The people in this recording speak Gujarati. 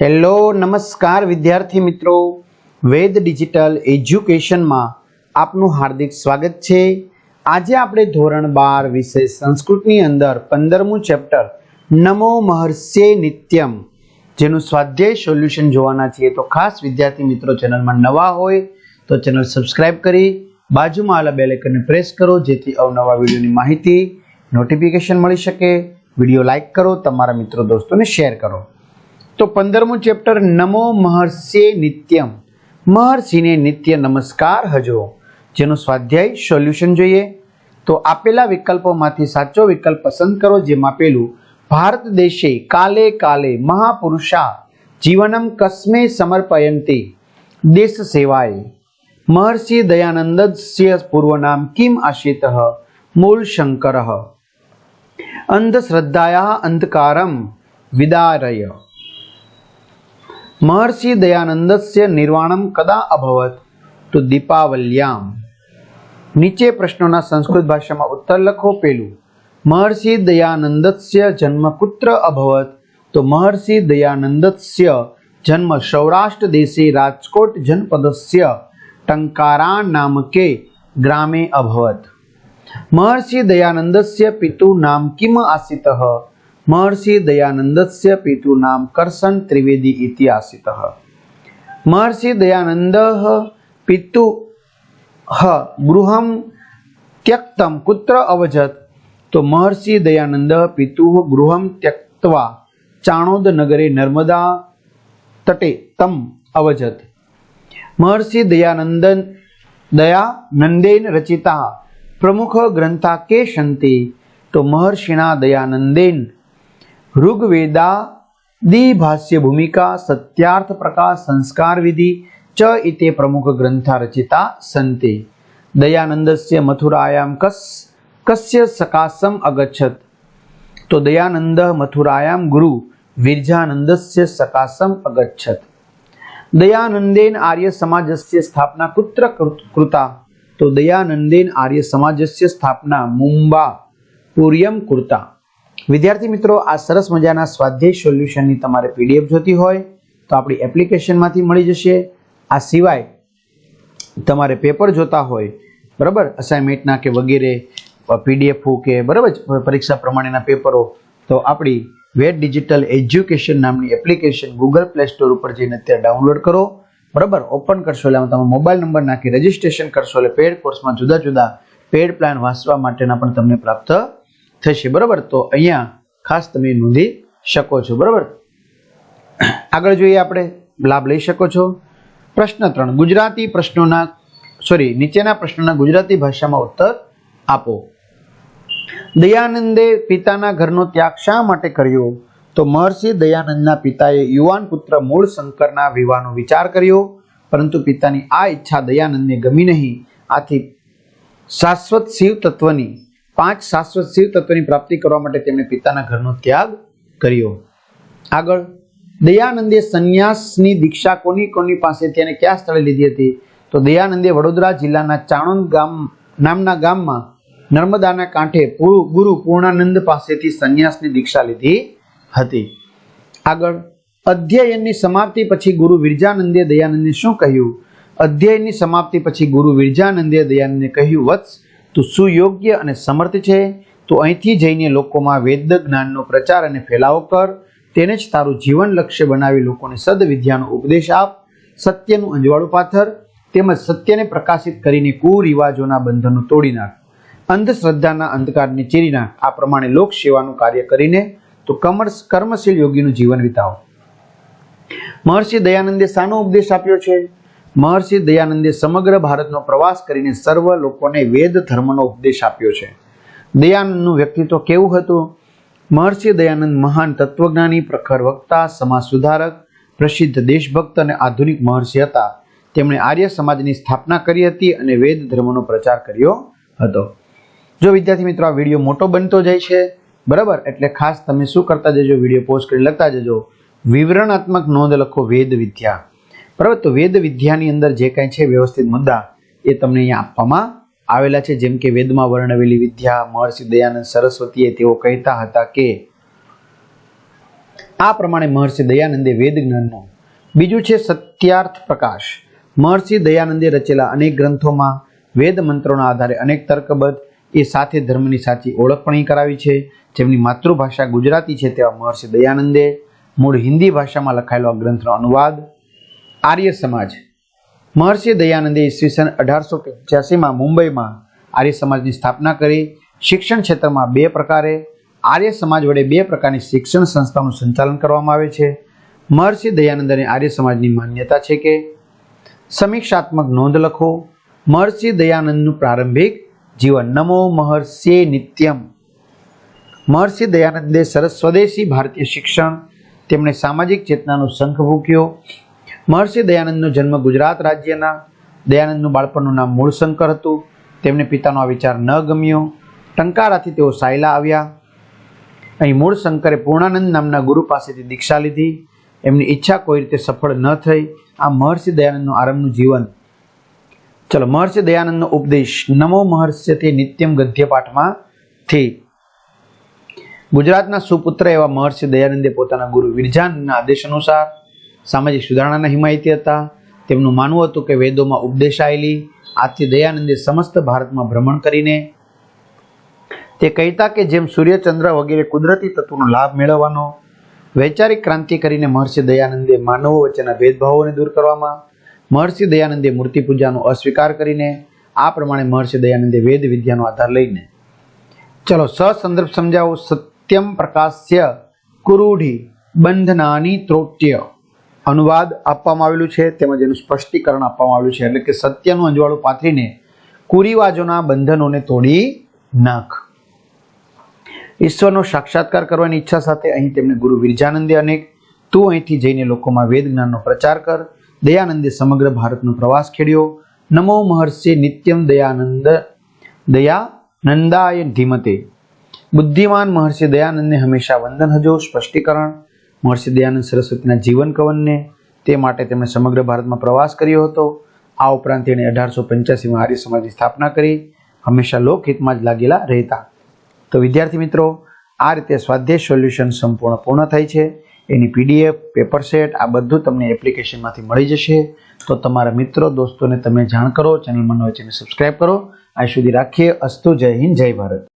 હેલો, નમસ્કાર વિદ્યાર્થી મિત્રો. વેદ ડિજિટલ એજ્યુકેશનમાં આપનું હાર્દિક સ્વાગત છે. આજે આપણે ધોરણ બાર વિષય સંસ્કૃતની અંદર પંદરમું ચેપ્ટર, નમો મહર્ષે નિત્યમ, જેનું સ્વાધ્યાય સોલ્યુશન જોવાના છીએ. તો ખાસ વિદ્યાર્થી મિત્રો, ચેનલમાં નવા હોય તો ચેનલ સબસ્ક્રાઇબ કરી, બાજુમાં આવેલા બેલ પ્રેસ કરો, જેથી અવનવા વિડીયોની માહિતી, નોટિફિકેશન મળી શકે. વીડિયો લાઇક કરો, તમારા મિત્રો દોસ્તોને શેર કરો. તો પંદરમું ચેપ્ટર, નમો મહર્ષિ નિત્યમ. મહર્ષિને નિત્ય નમસ્કાર હજો. જેનું સ્વાધ્યાય સોલ્યુશન જોઈએ. તો આપેલા વિકલ્પોમાંથી સાચો વિકલ્પ પસંદ કરો, જેમાં પેલું ભારત દેશે કાલે કાલે મહાપુરુષા, જીવનમ કસ્મે સમર્પયંતી, દેશ સેવાય. મહર્ષિ દયાનંદ પૂર્વ પૂર્વનામ કિમ આશિત? મૂળ શંકર. અંધશ્રદ્ધાયા અંધકારમ વિદારય. મહર્ષિ દયાનંદસ્ય નિર્વાણમ કદા અભવત તો દીપાવલ્યામ નીચે પ્રશ્નોના સંસ્કૃત ભાષામાં ઉત્તર લખો પેલું મહર્ષિ દયાનંદસ્ય જન્મ કુત્ર અભવત તો મહર્ષિ દયાનંદસ્ય જન્મ સૌરાષ્ટ્ર દેશે રાજકોટ જનપદસ્ય ટંકારા નામકે ગ્રામે અભવત મહર્ષિ દયાનંદસ્ય પિતુ નામ કિમ આસિતઃ મહર્ષિ દયાનંદસ્ય પિતુ નામ કરસન ત્રિવેદી ઇતિહાસિત મહર્ષિ દયાનંદ પિતુ ગૃહમ ત્યક્તમ કુત્ર અવજત તો મહર્ષિ દયાનંદ પિતુ ગૃહમ ત્યક્તવા ચાણોદ નગરે નર્મદા તટે તમ અવજત મહર્ષિ દયાનંદન દયાનંદેન રચિતા પ્રમુખ ગ્રંથા કે શંતિ તો મહર્ષિના દયાનંદેન ઋગ્વેદાદી ભાષ્ય ભૂમિકા સત્યાર્થ પ્રકાશ સંસ્કાર વિધિ ચ ઇતે પ્રમુખ ગ્રંથા રચિતા સંતિ દયાનંદસ્ય મથુરાયામ કસ કસ્ય સકાશમ અગચ્છત તો દયાનંદ મથુરાયામ ગુરુ વિરજાનંદસ્ય સકાશમ અગચ્છત દયાનંદેન આર્ય સમાજસ્ય સ્થાપના કુત્ર કૃતા તો દયાનંદેન આર્ય સમાજસ્ય સ્થાપના મુંબા પૂર્યમ કૃતા વિદ્યાર્થી મિત્રો, આ સરસ મજાના સ્વાધ્યાય સોલ્યુશનની તમારે પીડીએફ જોતી હોય તો આપણી એપ્લિકેશનમાંથી મળી જશે. આ સિવાય તમારે પેપર જોતા હોય, બરાબર? અસાઇનમેન્ટના કે વગેરે, પીડીએફ કે, બરાબર પરીક્ષા પ્રમાણેના પેપરો, તો આપણી વેટ ડિજિટલ એજ્યુકેશન નામની એપ્લિકેશન ગૂગલ પ્લે સ્ટોર ઉપર જઈને અત્યારે ડાઉનલોડ કરો. બરાબર? ઓપન કરશો એટલે તમે મોબાઈલ નંબર નાખી રજીસ્ટ્રેશન કરશો એટલે પેડ કોર્સમાં જુદા જુદા પેડ પ્લાન વાંચવા માટેના પણ તમને પ્રાપ્ત થશે, બરાબર? તો અહીંયા ખાસ તમે નોંધી શકો છો, બરાબર? આગળ જોઈએ આપણે, લાભ લઈ શકો છો. પ્રશ્ન ત્રણ, ગુજરાતી પ્રશ્નોના સોરી નીચેના પ્રશ્નોના ગુજરાતી ભાષામાં ઉત્તર આપો. દયાનંદે પિતાના ઘરનો ત્યાગ શા માટે કર્યો? તો મહર્ષિ દયાનંદના પિતાએ યુવાન પુત્ર મૂળ શંકરના વિવાહનો વિચાર કર્યો, પરંતુ પિતાની આ ઈચ્છા દયાનંદને ગમી નહીં. આથી શાશ્વત શિવ તત્વની પાંચ શાશ્વત શિવ તત્વની પ્રાપ્તિ કરવા માટે તેમણે પિતાના ઘરનો ત્યાગ કર્યો. આગળ, દયાનંદે સંન્યાસની દીક્ષા કોની કોની પાસેથી અને કયા સ્થળે લીધી હતી? તો દયાનંદે વડોદરા જિલ્લાના ચાણોદ ગામ, નામના ગામમાં નર્મદાના કાંઠે ગુરુ પૂર્ણાનંદ પાસેથી સંન્યાસની દીક્ષા લીધી હતી. આગળ, અધ્યયનની સમાપ્તિ પછી ગુરુ વિરજાનંદે દયાનંદને શું કહ્યું? અધ્યયનની સમાપ્તિ પછી ગુરુ વિરજાનંદે દયાનંદને કહ્યું, વત્સ તું સુયોગ્ય અને સમર્થ છે? તો અહીંથી જઈને લોકોમાં વેદ જ્ઞાનનો પ્રચાર અને ફેલાવો કર. તેને જ તારું જીવન લક્ષ્ય બનાવી લોકોને સદવિદ્યાનો ઉપદેશ આપ. સત્યનું અંજવાળું પાથર. તેમજ સત્યને પ્રકાશિત કરીને કુરિવાજોના બંધનો તોડી નાખ. અંધશ્રદ્ધાના અંધકારને ચીરી નાખ. આ પ્રમાણે લોક સેવાનું કાર્ય કરીને તો કમર્સ, કર્મશીલ યોગીનું જીવન વિતાવો. મહર્ષિ દયાનંદે શાનો ઉપદેશ આપ્યો છે? મહર્ષિ દયાનંદે સમગ્ર ભારતનો પ્રવાસ કરીને સર્વ લોકોને વેદ ધર્મનો ઉપદેશ આપ્યો છે. દયાનંદનું વ્યક્તિત્વ કેવું હતું? મહર્ષિ દયાનંદ મહાન તત્વજ્ઞાની, પ્રખર વક્તા, સમાજ સુધારક, પ્રસિદ્ધ દેશભક્ત અને આધુનિક મહર્ષિ હતા. તેમણે આર્ય સમાજની સ્થાપના કરી હતી અને વેદ ધર્મનો પ્રચાર કર્યો હતો. જો વિદ્યાર્થી મિત્રો, આ વીડિયો મોટો બનતો જાય છે, બરાબર? એટલે ખાસ તમે શું કરતા જજો? વીડિયો પોસ્ટ કરી લખતા જજો. વિવરણાત્મક નોંધ લખો વેદ વિદ્યા. બરાબર તો વેદ વિદ્યાની અંદર જે કાંઈ છે વ્યવસ્થિત મુદ્દા એ તમને અહીંયા આપવામાં આવેલા છે. જેમ કે વેદમાં વર્ણવેલી વિદ્યા, મહર્ષિ દયાનંદ સરસ્વતીએ તેઓ કહેતા હતા કે, આ પ્રમાણે મહર્ષિ દયાનંદે વેદ જ્ઞાનનો. બીજું છે સત્યાર્થ પ્રકાશ. મહર્ષિ દયાનંદે રચેલા અનેક ગ્રંથોમાં વેદ મંત્રોના આધારે અનેક તર્કબદ્ધ, એ સાથે ધર્મની સાચી ઓળખ પણ અહીં કરાવી છે. જેમની માતૃભાષા ગુજરાતી છે તેવા મહર્ષિ દયાનંદે મૂળ હિન્દી ભાષામાં લખાયેલો આ ગ્રંથનો અનુવાદ આર્ય સમાજ. મહર્ષિ દયાનંદે ઈસવીસન અઢારસો પંચ્યાસીમાં મુંબઈમાં આર્ય સમાજની સ્થાપના કરી. શિક્ષણ ક્ષેત્રમાં બે પ્રકારે, આર્ય સમાજ વડે બે પ્રકારની શિક્ષણ સંસ્થાઓનું સંચાલન કરવામાં આવે છે. મહર્ષિ દયાનંદ અને આર્ય સમાજની માન્યતા છે કે, સમીક્ષાત્મક નોંધ લખો. મહર્ષિ દયાનંદનું પ્રારંભિક જીવન નમો મહર્ષિ નિત્યમ. મહર્ષિ દયાનંદે સરસ સ્વદેશી ભારતીય શિક્ષણ, તેમણે સામાજિક ચેતનાનો શંખ ફૂક્યો. મહર્ષિ દયાનંદનો જન્મ ગુજરાત રાજ્યના. દયાનંદનું બાળપણનું નામ મૂળશંકર હતું. તેમને પિતાનો આ વિચાર ન ગમ્યો. ટંકારાથી તેઓ સાયલા આવ્યા. અહીં મૂળશંકરે પૂર્ણાનંદ નામના ગુરુ પાસેથી દીક્ષા લીધી. એમની ઈચ્છા કોઈ રીતે સફળ ન થઈ. આ મહર્ષિ દયાનંદનું આરંભનું જીવન. ચલો, મહર્ષિ દયાનંદનો ઉપદેશ નમો મહર્ષ્યથી નિત્યમ ગદ્ય પાઠમાં થી ગુજરાતના સુપુત્ર એવા મહર્ષિ દયાનંદે પોતાના ગુરુ વિરજાનંદના આદેશ અનુસાર સામાજિક સુધારણાના હિમાયતી હતા. તેમનું માનવું હતું કે વેદોમાં ઉપદેશ આવેલી આથી દયાનંદે સમસ્ત ભારતમાં ભ્રમણ કરીને તે કહેતા કે જેમ સૂર્યચંદ્ર વગેરે કુદરતી તત્વોનો લાભ મેળવવાનો, વૈચારિક ક્રાંતિ કરીને મહર્ષિ દયાનંદે માનવો વચ્ચેના ભેદભાવોને દૂર કરવામાં, મહર્ષિ દયાનંદે મૂર્તિ પૂજાનો અસ્વીકાર કરીને, આ પ્રમાણે મહર્ષિ દયાનંદે વેદ વિદ્યાનો આધાર લઈને. ચલો સસંદર્ભ સમજાવો. સત્યમ પ્રકાશ્ય કુરૂઢી બંધનાની ત્રોટ્ય. અનુવાદ આપવામાં આવેલું છે તેમજ એનું સ્પષ્ટીકરણ આપવામાં આવેલું છે. એટલે કે સત્યનું અંજવાળું પાથરીને કુરિવાજોના બંધનોને તોડી નાખ. ઈશ્વરનો સાક્ષાત્કાર કરવાની ઈચ્છા સાથે અહીં તેમને ગુરુ વિરજાનંદે અનેક તું અહીંથી જઈને લોકોમાં વેદ જ્ઞાનનો પ્રચાર કર. દયાનંદે સમગ્ર ભારતનો પ્રવાસ ખેડ્યો. નમો મહર્ષિ નિત્યમ દયાનંદ, દયાનંદાય ધીમતે. બુદ્ધિમાન મહર્ષિ દયાનંદને હંમેશા વંદન હજો, સ્પષ્ટીકરણ. મહર્ષિ દયાનંદ સરસ્વતીના જીવન કવનને તે માટે તેમણે સમગ્ર ભારતમાં પ્રવાસ કર્યો હતો. આ ઉપરાંત તેણે અઢારસો પંચ્યાસીમાં આર્ય સમાજની સ્થાપના કરી. હંમેશા લોકહિતમાં જ લાગેલા રહેતા. તો વિદ્યાર્થી મિત્રો, આ રીતે સ્વાધ્યાય સોલ્યુશન સંપૂર્ણ પૂર્ણ થાય છે. એની પીડીએફ, પેપર સેટ, આ બધું તમને એપ્લિકેશનમાંથી મળી જશે. તો તમારા મિત્રો, દોસ્તોને તમે જાણ કરો ચેનલ ચેનલ સબસ્ક્રાઈબ કરો. આ સુધી રાખીએ અસ્તુ, જય હિન્દ, જય ભારત.